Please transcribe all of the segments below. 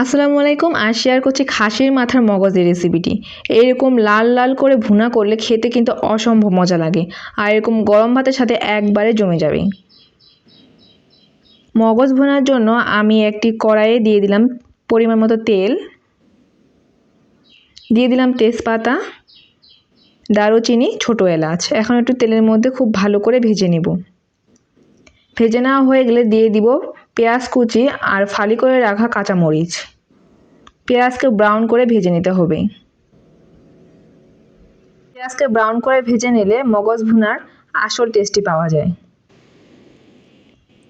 আসসালামু আলাইকুম, আর শেয়ার করছি খাসির মাথার মগজের রেসিপিটি এরকম লাল লাল করে ভুনা করলে খেতে কিন্তু অসম্ভব মজা লাগে, আর এরকম গরম ভাতের সাথে একবারে জমে যাবে। মগজ ভুনার জন্য আমি একটি কড়াইয়ে দিয়ে দিলাম পরিমাণ মতো তেল, দিয়ে দিলাম তেজপাতা, দারুচিনি, ছোটো এলাচ। এখন একটু তেলের মধ্যে খুব ভালো করে ভেজে নেব। ভেজে নেওয়া হয়ে গেলে দিয়ে দিব পেঁয়াজ কুচি আর ফালি করে রাখা কাঁচামরিচ। পেঁয়াজকে ব্রাউন করে ভেজে নিতে হবে। পেঁয়াজকে ব্রাউন করে ভেজে নিলে মগজ ভুনার আসল টেস্টি পাওয়া যায়।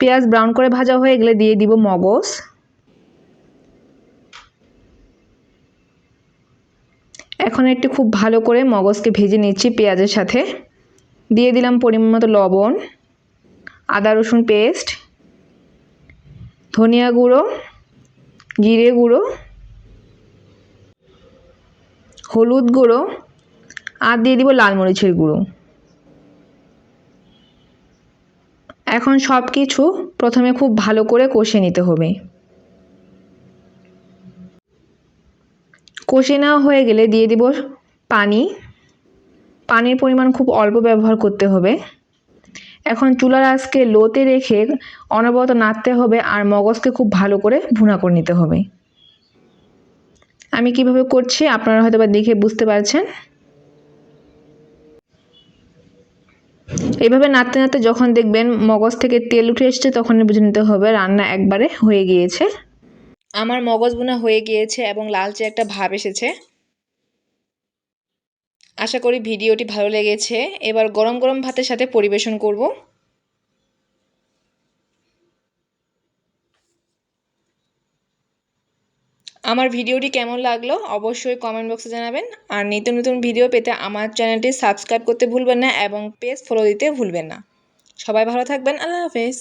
পেঁয়াজ ব্রাউন করে ভাজা হয়ে গেলে দিয়ে দিব মগজ। এখন একটু খুব ভালো করে মগজকে ভেজে নিচ্ছি পেঁয়াজের সাথে। দিয়ে দিলাম পরিমাণ মতো লবণ, আদা রসুন পেস্ট ধনিয়া গুঁড়ো, জিরে গুঁড়ো, হলুদ গুঁড়ো, আর দিয়ে দিব লাল মরিচের গুঁড়ো। এখন সব কিছু প্রথমে খুব ভালো করে কষে নিতে হবে। কষে নেওয়া হয়ে গেলে দিয়ে দিব পানি। পানির পরিমাণ খুব অল্প ব্যবহার করতে হবে। এখন চুলার আজকে লোতে রেখে অনবরত নাড়তে হবে আর মগজকে খুব ভালো করে ভুনা করে নিতে হবে। আমি কীভাবে করছি আপনারা হয়তো বা দেখে বুঝতে পারছেন। এইভাবে নাড়তে নাড়তে যখন দেখবেন মগজ থেকে তেল উঠে এসছে, তখন বুঝে নিতে হবে রান্না একবারে হয়ে গিয়েছে। আমার মগজ বোনা হয়ে গিয়েছে এবং লালচে একটা ভাব এসেছে। আশা করি ভিডিওটি ভালো লেগেছে। এবার গরম গরম ভাতের সাথে পরিবেশন করব। আমার ভিডিওটি কেমন লাগল অবশ্যই কমেন্ট বক্সে জানাবেন। আর নিত্য নতুন ভিডিও পেতে আমার চ্যানেলটি সাবস্ক্রাইব করতে ভুলবেন না এবং পেজ ফলো দিতে ভুলবেন না। সবাই ভালো থাকবেন। আল্লাহ হাফেজ।